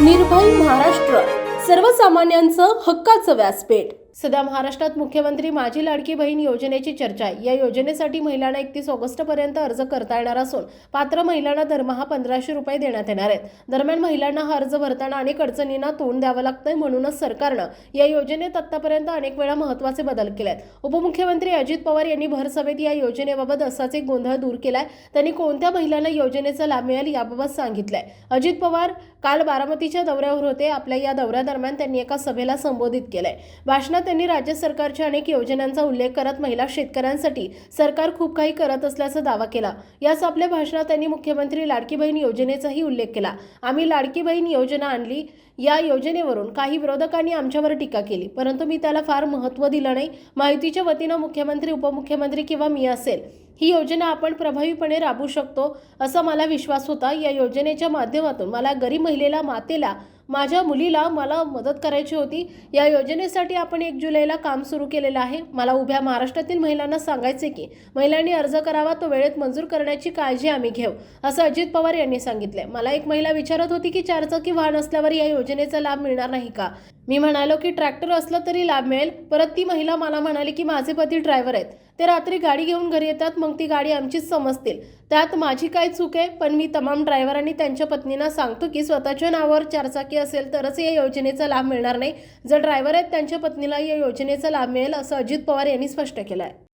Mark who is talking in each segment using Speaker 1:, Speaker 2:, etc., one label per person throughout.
Speaker 1: निर्भय महाराष्ट्र. सर्वसामान्यांचं हक्काचं व्यासपीठ. सध्या महाराष्ट्रात मुख्यमंत्री माझी लाडकी बहीण योजनेची चर्चा आहे. या योजनेसाठी महिलांना एकतीस ऑगस्टपर्यंत अर्ज करता येणार असून पात्र महिलांना दरमहा पंधराशे रुपये देण्यात येणार आहेत. दरम्यान महिलांना हा अर्ज भरताना अनेक अडचणींना तोंड द्यावं लागतंय म्हणूनच सरकारनं या योजनेत आतापर्यंत अनेक वेळा महत्त्वाचे बदल केले आहेत उपमुख्यमंत्री अजित पवार यांनी भरसभेत या योजनेबाबत असाच एक गोंधळ दूर केलाय. त्यांनी कोणत्या महिलांना योजनेचा लाभ मिळेल याबाबत सांगितलंय. अजित पवार काल बारामतीच्या दौऱ्यावर होते. आपल्या या दौऱ्यादरम्यान त्यांनी एका सभेला संबोधित केलंय. भाषणात त्यांनी राज्य सरकारच्या अनेक योजनांचा उल्लेख करत महिला शेतकऱ्यांसाठी सरकार खूप काही करत असल्याचा दावा केला. याच आपल्या भाषणात त्यांनी मुख्यमंत्री लाडकी बहीण योजनेचाही उल्लेख केला. आम्ही लाडकी बहीण योजना आणली. या योजनेवरून काही विरोधकांनी आमच्यावर टीका केली. परंतु मी त्याला फार महत्त्व दिलं नाही. माहितीच्या वतीनं मुख्यमंत्री उपमुख्यमंत्री किंवा मी असेल. ही योजना आपण प्रभावीपणे राबवू शकतो असा मला विश्वास होता. या योजनेच्या माध्यमातून मला गरीब महिलेला मातेला माझ्या मुलीला मला मदत करायची होती. या योजनेसाठी आपण एक जुलैला काम सुरू केलेलं आहे. मला उभ्या महाराष्ट्रातील महिलांना सांगायचे की महिलांनी अर्ज करावा तो वेळेत मंजूर करण्याची काळजी आम्ही घेऊ असं अजित पवार यांनी सांगितले मला एक महिला विचारत होती की चारचाकी वाहन असल्यावर या योजनेचा लाभ मिळणार नाही का? मी म्हणालो की ट्रॅक्टर असलं तरी लाभ मिळेल. परत ती महिला मला म्हणाली की माझे पती ड्रायव्हर आहेत. ते रात्री गाडी घेऊन घरी येतात मग ती गाडी आमचीच समजतील. त्यात माझी काय चूक आहे? पण मी तमाम ड्रायव्हरांनी आणि त्यांच्या पत्नींना सांगतो की स्वतःच्या नावावर चारचाकी असेल तरच या योजनेचा लाभ मिळणार नाही. जर ड्रायव्हर आहेत त्यांच्या पत्नीला या योजनेचा लाभ मिळेल असं अजित पवार यांनी स्पष्ट केलं आहे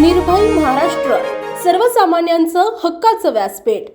Speaker 1: निर्भय महाराष्ट्र सर्वसामान्यांचं हक्काचं व्यासपीठ.